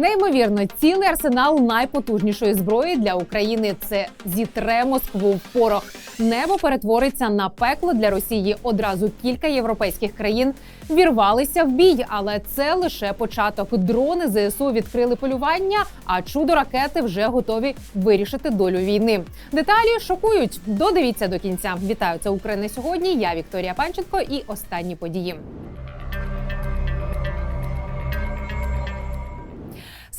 Неймовірно, цілий арсенал найпотужнішої зброї для України це зітре Москву в порох. Небо перетвориться на пекло для Росії. Одразу кілька європейських країн вірвалися в бій, але це лише початок. Дрони ЗСУ відкрили полювання, а чудо ракети вже готові вирішити долю війни. Деталі шокують. Додивіться до кінця. Вітаю це Україна сьогодні. Я Вікторія Панченко і останні події.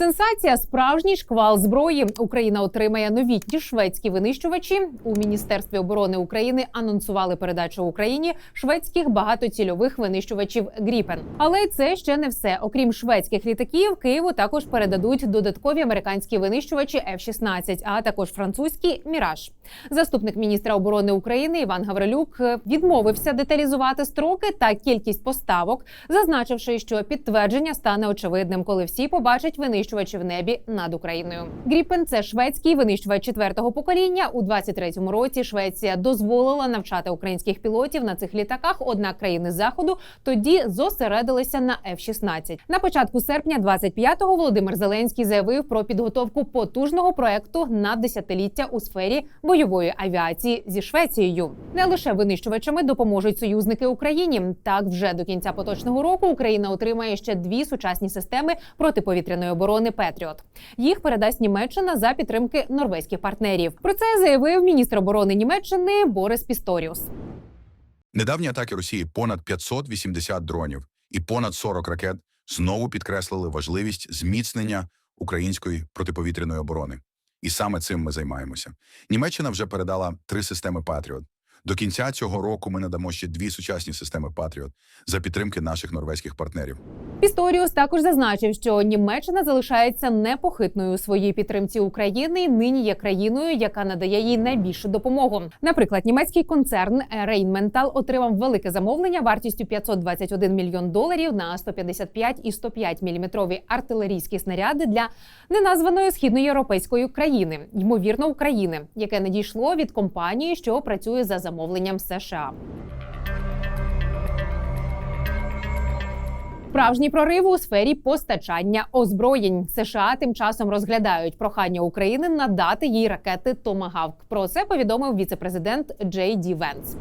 Сенсація справжній шквал зброї. Україна отримає новітні шведські винищувачі. У міністерстві оборони України анонсували передачу Україні шведських багатоцільових винищувачів Гріпен. Але це ще не все. Окрім шведських літаків, Києву також передадуть додаткові американські винищувачі F-16, а також французький Міраж. Заступник міністра оборони України Іван Гаврилюк е, відмовився деталізувати строки та кількість поставок, зазначивши, що підтвердження стане очевидним, коли всі побачать винищувачі в небі над Україною. Гріпен це шведський винищувач четвертого покоління. У 23-му році Швеція дозволила навчати українських пілотів на цих літаках. Однак країни заходу тоді зосередилися на F-16. На початку серпня 25-го Володимир Зеленський заявив про підготовку потужного проекту на десятиліття у сфері бойової авіації зі Швецією. Не лише винищувачами допоможуть союзники Україні. Так, вже до кінця поточного року Україна отримає ще дві сучасні системи протиповітряної оборони Петріот. Їх передасть Німеччина за підтримки норвезьких партнерів. Про це заявив міністр оборони Німеччини Борис Пісторіус. Недавні атаки Росії понад 580 дронів і понад 40 ракет знову підкреслили важливість зміцнення української протиповітряної оборони. І саме цим ми займаємося. Німеччина вже передала три системи Патріот. До кінця цього року ми надамо ще дві сучасні системи Патріот за підтримки наших норвезьких партнерів. Пісторіус також зазначив, що Німеччина залишається непохитною у своїй підтримці України. і Нині є країною, яка надає їй найбільшу допомогу. Наприклад, німецький концерн Rheinmetall отримав велике замовлення вартістю 521 мільйон доларів на 155 і 105 міліметрові артилерійські снаряди для неназваної східноєвропейської країни, ймовірно, України, яке надійшло від компанії, що працює за замовленням США. Справжній прорив у сфері постачання озброєнь США тим часом розглядають прохання України надати їй ракети Томагавк. Про це повідомив віцепрезидент Джей Ді Венс.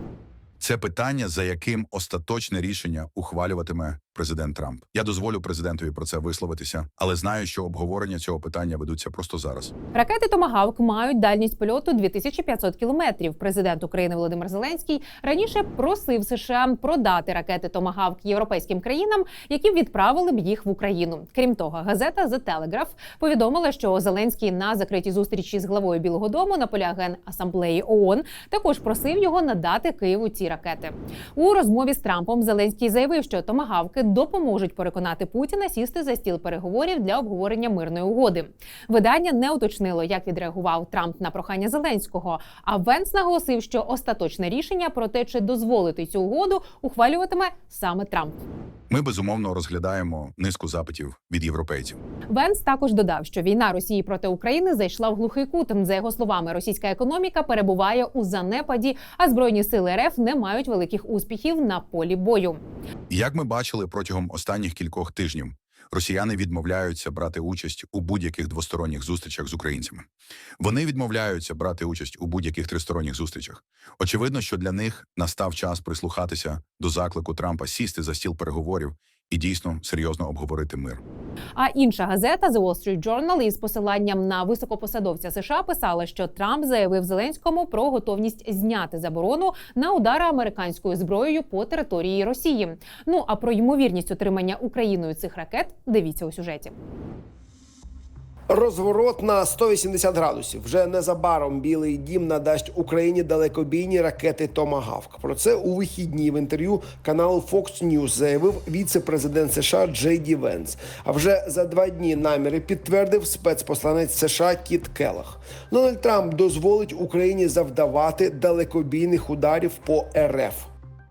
Це питання, за яким остаточне рішення ухвалюватиме президент Трамп. Я дозволю президентові про це висловитися, але знаю, що обговорення цього питання ведуться просто зараз. Ракети Томагавк мають дальність польоту 2500 кілометрів. Президент України Володимир Зеленський раніше просив США продати ракети Томагавк європейським країнам, які відправили б їх в Україну. Крім того, газета The Telegraph повідомила, що Зеленський на закритій зустрічі з главою Білого Дому на полях Генасамблеї ООН також просив його надати Києву ці ракети. У розмові з Трампом Зеленський заявив, що томагавки допоможуть переконати Путіна сісти за стіл переговорів для обговорення мирної угоди. Видання не уточнило, як відреагував Трамп на прохання Зеленського. А Венс наголосив, що остаточне рішення про те, чи дозволити цю угоду, ухвалюватиме саме Трамп. Ми безумовно розглядаємо низку запитів від європейців. Венс також додав, що війна Росії проти України зайшла в глухий кут. За його словами, російська економіка перебуває у занепаді, а збройні сили РФ не мають великих успіхів на полі бою. Як ми бачили протягом останніх кількох тижнів, росіяни відмовляються брати участь у будь-яких двосторонніх зустрічах з українцями. Вони відмовляються брати участь у будь-яких тристоронніх зустрічах. Очевидно, що для них настав час прислухатися до заклику Трампа сісти за стіл переговорів і дійсно серйозно обговорити мир. А інша газета The Wall Street Journal із посиланням на високопосадовця США писала, що Трамп заявив Зеленському про готовність зняти заборону на удари американською зброєю по території Росії. Ну а про ймовірність отримання Україною цих ракет дивіться у сюжеті. Розворот на 180 градусів. Вже незабаром Білий Дім надасть Україні далекобійні ракети Томагавк. Про це у вихідні в інтерв'ю каналу Fox News заявив віце-президент США Джей Ді Венс. А вже за два дні наміри підтвердив спецпосланець США Кіт Келах. Дональд Трамп дозволить Україні завдавати далекобійних ударів по РФ.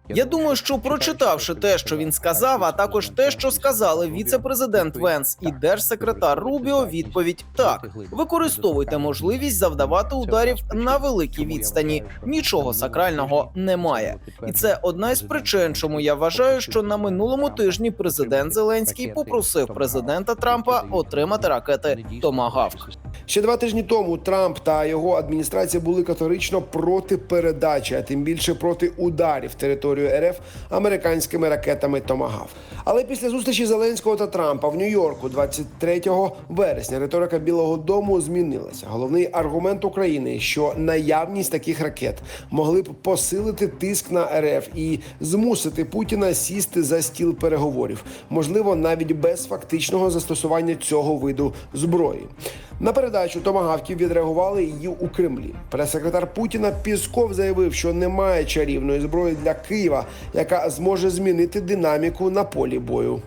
Я думаю, що прочитавши те, що він сказав, а також те, що сказали віце-президент Венс і держсекретар Рубіо, відповідь так: використовуйте можливість завдавати ударів на великій відстані. Нічого сакрального немає, і це одна із причин, чому я вважаю, що на минулому тижні президент Зеленський попросив президента Трампа отримати ракети Томагавк. Ще два тижні тому Трамп та його адміністрація були категорично проти передачі, а тим більше проти ударів територію РФ американськими ракетами Томагав. Але після зустрічі Зеленського та Трампа в Нью-Йорку 23 вересня риторика Білого Дому змінилася. Головний аргумент України, що наявність таких ракет могли б посилити тиск на РФ і змусити Путіна сісти за стіл переговорів, можливо, навіть без фактичного застосування цього виду зброї. На передачу томагавків відреагували її у Кремлі. Прес-секретар Путіна Пісков заявив, що немає чарівної зброї для Києва, яка зможе змінити динаміку на полі бою.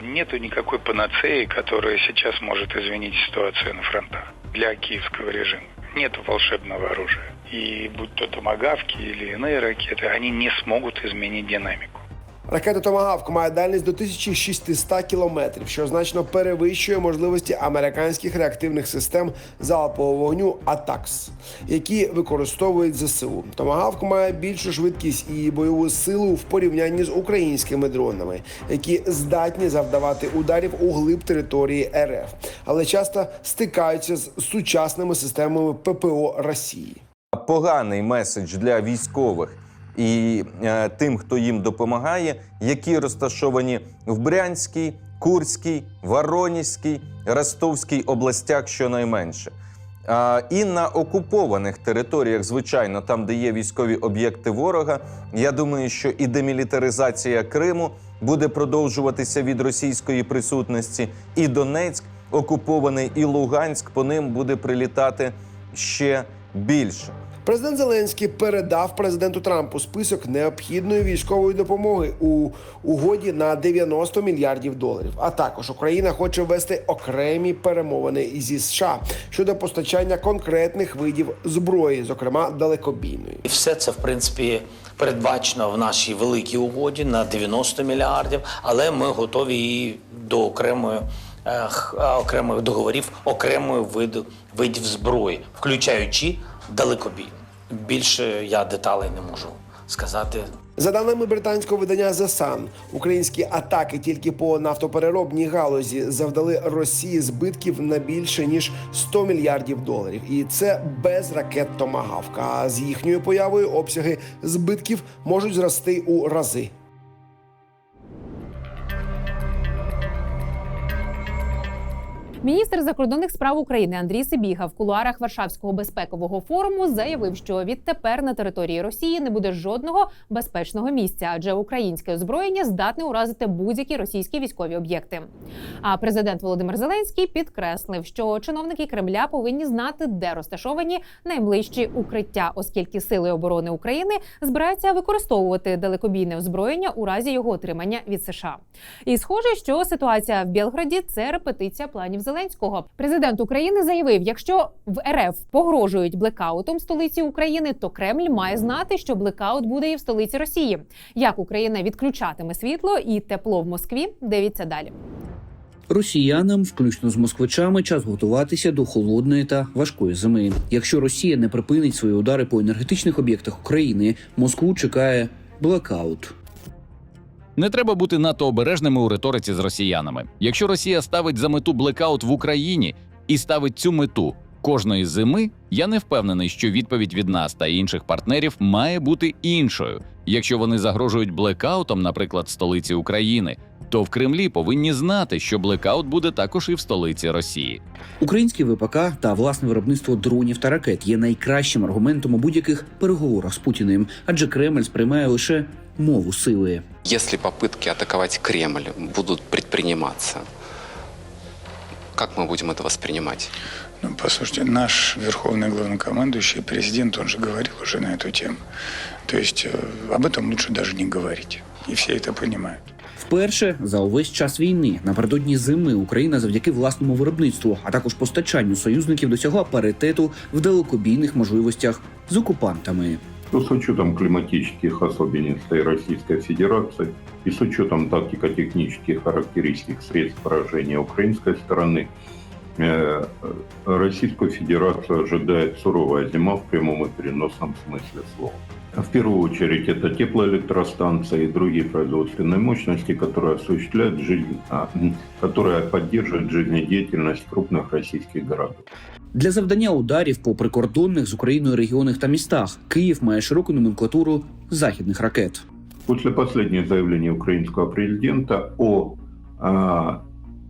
Нету никакой панацеи, которая сейчас может изменить ситуацию на фронтах для киевского режима. Нету волшебного оружия. И будь то томагавки или иные ракеты, они не смогут изменить динамику. Ракета Томагавк має дальність до 1600 кілометрів, що значно перевищує можливості американських реактивних систем залпового вогню АТАКС, які використовують ЗСУ. Томагавк має більшу швидкість і бойову силу в порівнянні з українськими дронами, які здатні завдавати ударів у глиб території РФ, але часто стикаються з сучасними системами ППО Росії. поганий меседж для військових і е, тим, хто їм допомагає, які розташовані в Брянській, Курській, Воронізькій, Ростовській областях щонайменше. А, і на окупованих територіях, звичайно, там, де є військові об'єкти ворога, я думаю, що і демілітаризація Криму буде продовжуватися від російської присутності, і Донецьк окупований, і Луганськ по ним буде прилітати ще більше. Президент Зеленський передав президенту Трампу список необхідної військової допомоги у угоді на 90 мільярдів доларів. А також Україна хоче ввести окремі перемовини зі США щодо постачання конкретних видів зброї, зокрема далекобійної. І все це в принципі передбачено в нашій великій угоді на 90 мільярдів, але ми готові і до окремої. е, е, окремих договорів окремої виду видів зброї, включаючи далекобій. Більше я деталей не можу сказати. За даними британського видання The Sun, українські атаки тільки по нафтопереробній галузі завдали Росії збитків на більше ніж 100 мільярдів доларів, і це без ракет Томагавка. А з їхньою появою обсяги збитків можуть зрости у рази. Міністр закордонних справ України Андрій Сибіга в кулуарах Варшавського безпекового форуму заявив, що відтепер на території Росії не буде жодного безпечного місця, адже українське озброєння здатне уразити будь-які російські військові об'єкти. А президент Володимир Зеленський підкреслив, що чиновники Кремля повинні знати, де розташовані найближчі укриття, оскільки сили оборони України збираються використовувати далекобійне озброєння у разі його отримання від США. І схоже, що ситуація в Білграді це репетиція планів Зеленського. Президент України заявив: якщо в РФ погрожують блекаутом столиці України, то Кремль має знати, що блекаут буде і в столиці Росії. Як Україна відключатиме світло і тепло в Москві? Дивіться далі. Росіянам, включно з москвичами, час готуватися до холодної та важкої зими. Якщо Росія не припинить свої удари по енергетичних об'єктах України, Москву чекає блекаут. Не треба бути надто обережними у риториці з росіянами. Якщо Росія ставить за мету блекаут в Україні і ставить цю мету кожної зими, я не впевнений, що відповідь від нас та інших партнерів має бути іншою. Якщо вони загрожують блекаутом, наприклад, столиці України, то в Кремлі повинні знати, що блекаут буде також і в столиці Росії. Українські ВПК та власне виробництво дронів та ракет є найкращим аргументом у будь-яких переговорах з Путіним, адже Кремль сприймає лише мову сили. Если попытки атаковать Кремль будут предприниматься, как мы будем это воспринимать? Ну, послушайте, наш верховный главнокомандующий, президент, он же говорил уже на эту тему. То есть э, об этом лучше даже не говорить. И все это понимают. Вперше за увесь час війни напередодні зими Україна завдяки власному виробництву, а також постачанню союзників досягла паритету в далекобійних можливостях з окупантами. что с учетом климатических особенностей Российской Федерации и с учетом тактико-технических характеристик средств поражения украинской стороны, э, Российскую Федерацию ожидает суровая зима в прямом и переносном смысле слова. В первую очередь это теплоэлектростанции и другие производственные мощности, которые осуществляют жизнь, а, м, которые поддерживают жизнедеятельность крупных российских городов. Для завдання ударів по прикордонних з Україною регіонах та містах Київ має широку номенклатуру західних ракет. После последних заявлений украинского президента о а,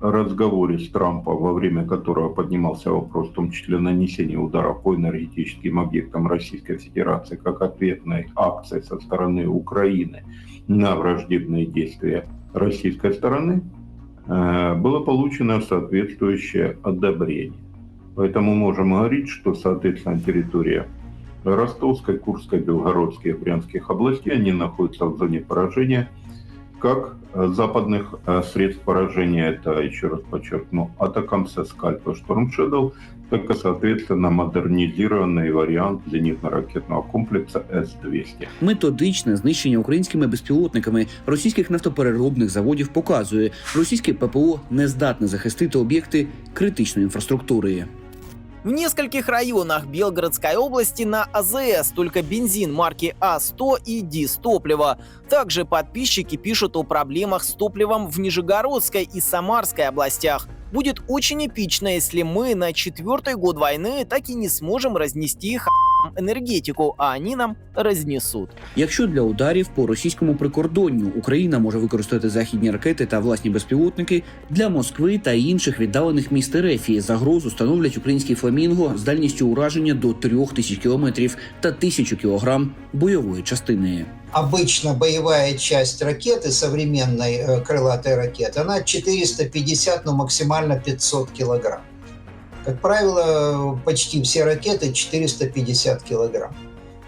разговоре с Трампом, во время которого поднимался вопрос, в том числе нанесения ударов по энергетическим объектам Российской Федерации, как ответной акции со стороны Украины на враждебные действия российской стороны, э, было получено соответствующее одобрение. Поэтому можем говорить, что, соответственно, территория Ростовской, Курской, Белгородской и Брянских областей, они находятся в зоне поражения как э, западных э, средств поражения, это, еще раз подчеркну, Атакамса, Скальп и Шторм Shadow, так и, соответственно, модернизированный вариант зенитно-ракетного комплекса С-200. Методичне знищення українськими безпілотниками російських нафтопереробних заводів показує, російське ППО не здатне захистити об'єкти критичної інфраструктури. В нескольких районах Белгородской области на АЗС только бензин марки А100 и ДИС топлива. Также подписчики пишут о проблемах с топливом в Нижегородской и Самарской областях. Будет очень эпично, если мы на четвертый год войны так и не сможем разнести их энергетику, а они нам разнесут. Якщо для ударів по російському прикордонню Україна може використати західні ракети та власні безпілотники для Москви та інших віддалених міст Ерефії загрозу становлять українські фламінго з дальністю ураження до 3000 кілометрів та 1000 кілограм бойової частини. обычно боевая часть ракеты, современной э, крылатой ракеты, она 450, но максимально 500 килограмм. Как правило, почти все ракеты 450 килограмм.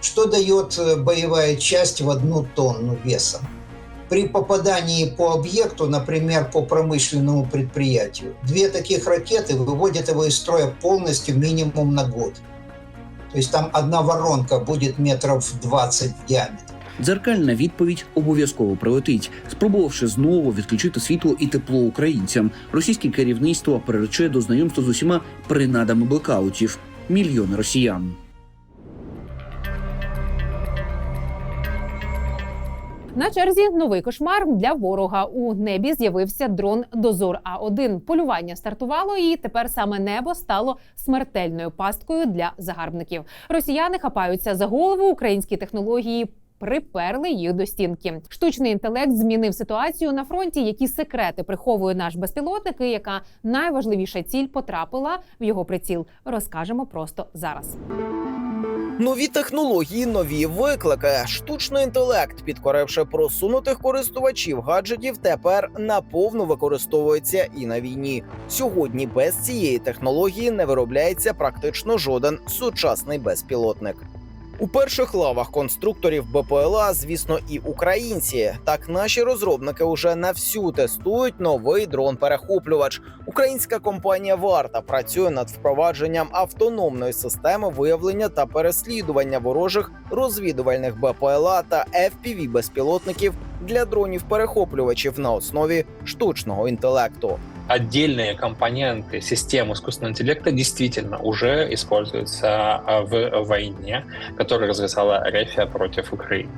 Что дает э, боевая часть в одну тонну весом? При попадании по объекту, например, по промышленному предприятию, две таких ракеты выводят его из строя полностью минимум на год. То есть там одна воронка будет метров 20 в диаметре. Дзеркальна відповідь обов'язково прилетить, спробувавши знову відключити світло і тепло українцям. Російське керівництво прирече до знайомства з усіма принадами блекаутів мільйони росіян. На черзі новий кошмар для ворога. У небі з'явився дрон Дозор А 1 Полювання стартувало, і тепер саме небо стало смертельною пасткою для загарбників. Росіяни хапаються за голову українські технології. Приперли їх до стінки. Штучний інтелект змінив ситуацію на фронті. Які секрети приховує наш безпілотник, і яка найважливіша ціль потрапила в його приціл. Розкажемо просто зараз. Нові технології, нові виклики. Штучний інтелект, підкоривши просунутих користувачів гаджетів, тепер наповну використовується і на війні. Сьогодні без цієї технології не виробляється практично жоден сучасний безпілотник. У перших лавах конструкторів БПЛА, звісно, і українці. Так наші розробники уже на всю тестують новий дрон-перехоплювач. Українська компанія Варта працює над впровадженням автономної системи виявлення та переслідування ворожих розвідувальних БПЛА та fpv безпілотників для дронів-перехоплювачів на основі штучного інтелекту. Отдельные компоненты систем искусственного интеллекта действительно уже используются а, в войне, которую развязала Рефия против Украины.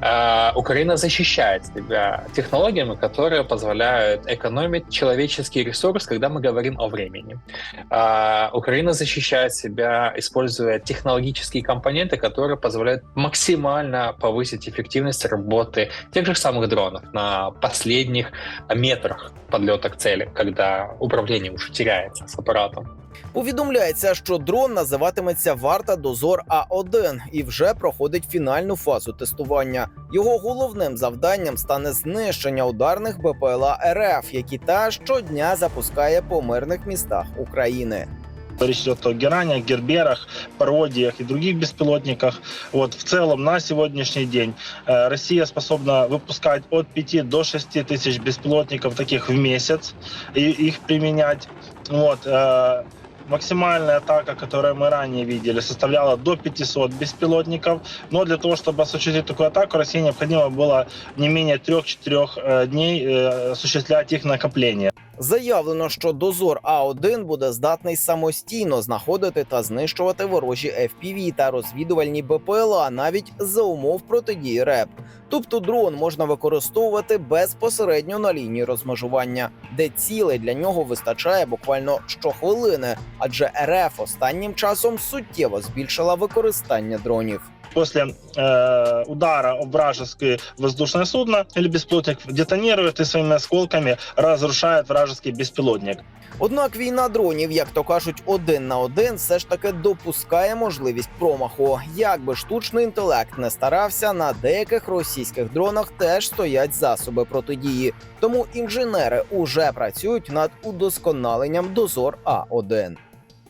А, Украина защищает себя технологиями, которые позволяют экономить человеческий ресурс, когда мы говорим о времени. А, Украина защищает себя, используя технологические компоненты, которые позволяют максимально повысить эффективность работы тех же самых дронов на последних метрах подлета к цели, когда управління вже теряється з апаратом. Повідомляється, що дрон називатиметься Варта Дозор А1 і вже проходить фінальну фазу тестування. Його головним завданням стане знищення ударних БПЛА РФ, які та щодня запускає по мирних містах України. Речь идет о геранях, герберах, пародиях и других беспилотниках. Вот в целом на сегодняшний день э, Россия способна выпускать от 5 до 6 тысяч беспилотников таких в месяц и их применять. Вот, э, максимальная атака, которую мы ранее видели, составляла до 500 беспилотников. Но для того, чтобы осуществить такую атаку, России необходимо было не менее 3-4 дней э, осуществлять их накопление. Заявлено, що дозор А1 буде здатний самостійно знаходити та знищувати ворожі FPV та розвідувальні БПЛА навіть за умов протидії РЕП. Тобто дрон можна використовувати безпосередньо на лінії розмежування, де цілей для нього вистачає буквально щохвилини, адже РФ останнім часом суттєво збільшила використання дронів. После э, удара об вражеское воздушное судно или беспилотник детонирует и своими осколками разрушает вражеский беспилотник. Однак війна дронів, як то кажуть, один на один, все ж таки допускає можливість промаху. Як би штучний інтелект не старався, на деяких російських дронах теж стоять засоби протидії. Тому інженери уже працюють над удосконаленням дозор А 1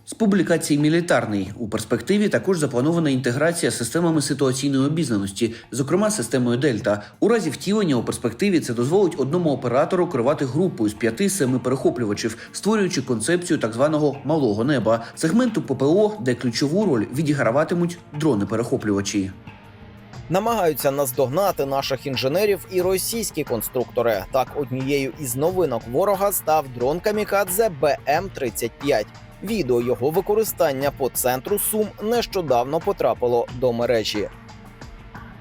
З публікації мілітарний у перспективі також запланована інтеграція з системами ситуаційної обізнаності, зокрема системою Дельта. У разі втілення у перспективі це дозволить одному оператору керувати групою з 5-7 перехоплювачів, створюючи концепцію так званого малого неба, сегменту ППО, де ключову роль відіграватимуть дрони-перехоплювачі. Намагаються наздогнати наших інженерів і російські конструктори. Так, однією із новинок ворога став дрон Камікадзе БМ-35. Відео його використання по центру Сум нещодавно потрапило до мережі.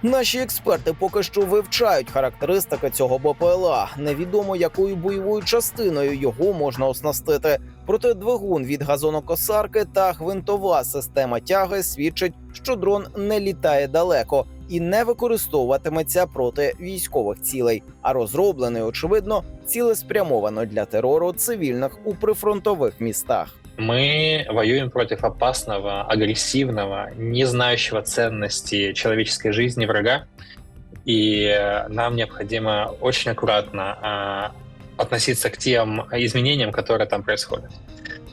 Наші експерти поки що вивчають характеристики цього БПЛА. Невідомо якою бойовою частиною його можна оснастити. Проте двигун від газонокосарки та гвинтова система тяги свідчить, що дрон не літає далеко і не використовуватиметься проти військових цілей, а розроблений, очевидно, цілеспрямовано для терору цивільних у прифронтових містах. Мы воюем против опасного, агрессивного, не знающего ценности человеческой жизни врага. И э, нам необходимо очень аккуратно а, относиться к тем изменениям, которые там происходят.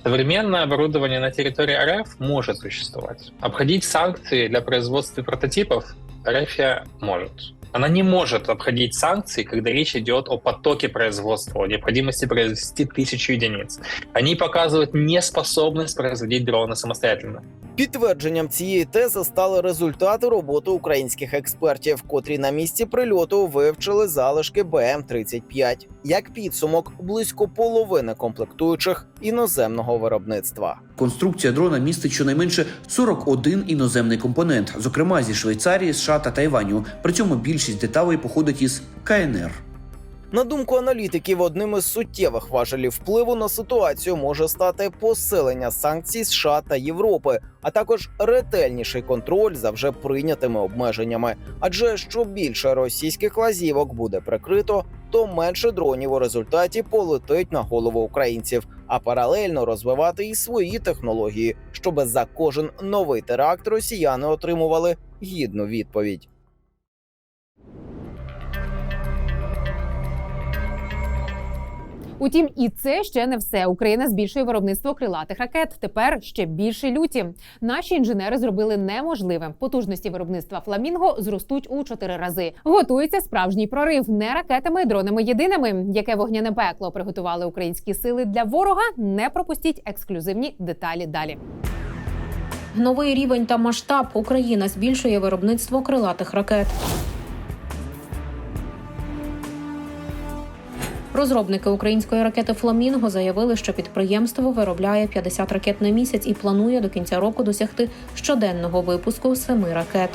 Современное оборудование на территории РФ может существовать. Обходить санкции для производства прототипов РФ может. Она не может обходить санкции, когда речь идет о потоке производства, о необходимости произвести тысячу единиц. Они показывают неспособность производить дроны самостоятельно. Підтвердженням цієї тези стали результати роботи українських експертів, котрі на місці прильоту вивчили залишки БМ-35. Як підсумок, близько половини комплектуючих іноземного виробництва. Конструкція дрона містить щонайменше 41 іноземний компонент, зокрема зі Швейцарії, США та Тайваню. При цьому більшість деталей походить із КНР. На думку аналітиків, одним із суттєвих важелів впливу на ситуацію може стати посилення санкцій США та Європи, а також ретельніший контроль за вже прийнятими обмеженнями. Адже що більше російських лазівок буде прикрито, то менше дронів у результаті полетить на голову українців, а паралельно розвивати і свої технології, щоб за кожен новий теракт росіяни отримували гідну відповідь. Утім, і це ще не все. Україна збільшує виробництво крилатих ракет. Тепер ще більше люті. Наші інженери зробили неможливе. Потужності виробництва фламінго зростуть у чотири рази. Готується справжній прорив не ракетами, дронами єдиними. Яке вогняне пекло приготували українські сили для ворога? Не пропустіть ексклюзивні деталі далі. Новий рівень та масштаб Україна збільшує виробництво крилатих ракет. Розробники української ракети Фламінго заявили, що підприємство виробляє 50 ракет на місяць і планує до кінця року досягти щоденного випуску семи ракет.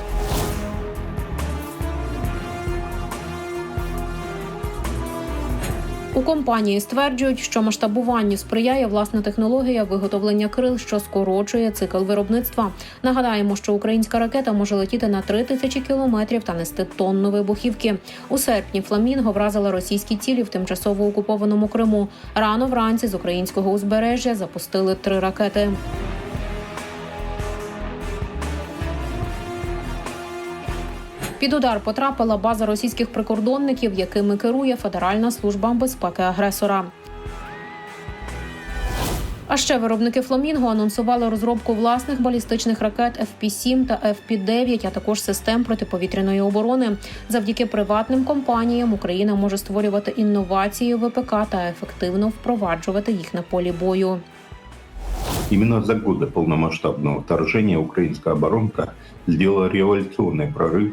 У компанії стверджують, що масштабуванню сприяє власна технологія виготовлення крил, що скорочує цикл виробництва. Нагадаємо, що українська ракета може летіти на 3 тисячі кілометрів та нести тонну вибухівки. У серпні Фламінго вразила російські цілі в тимчасово окупованому Криму. Рано вранці з українського узбережжя запустили три ракети. Під удар потрапила база російських прикордонників, якими керує Федеральна служба безпеки агресора. А ще виробники Фламінго анонсували розробку власних балістичних ракет FP-7 та FP-9, а також систем протиповітряної оборони. Завдяки приватним компаніям Україна може створювати інновації ВПК та ефективно впроваджувати їх на полі бою. Именно за годы полномасштабного вторжения украинская оборонка сделала революционный прорыв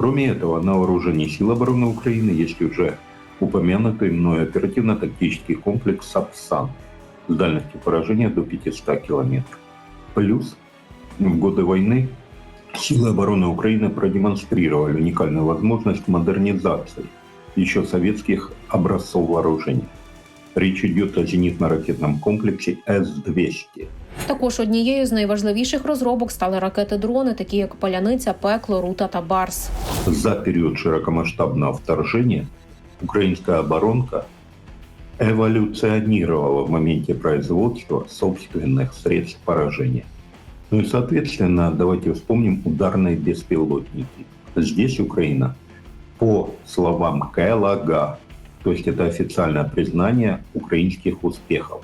Кроме этого, на вооружении сил обороны Украины есть уже упомянутый мной оперативно-тактический комплекс «Сапсан» с дальностью поражения до 500 километров. Плюс в годы войны силы обороны Украины продемонстрировали уникальную возможность модернизации еще советских образцов вооружений. Речь идет о зенитно-ракетном комплексе С-200. Також однією з найважливіших розробок стали ракети-дрони, такі як Паляниця, Пекло, Рута та Барс. За период широкомасштабного вторжения украинская оборонка эволюционировала в моменте производства собственных средств поражения. Ну и, соответственно, давайте вспомним ударные беспилотники. Здесь Украина, по словам КЛАГА, то есть это официальное признание украинских успехов,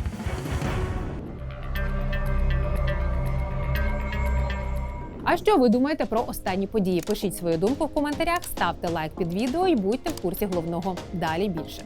А що ви думаєте про останні події? Пишіть свою думку в коментарях, ставте лайк під відео і будьте в курсі головного. Далі більше.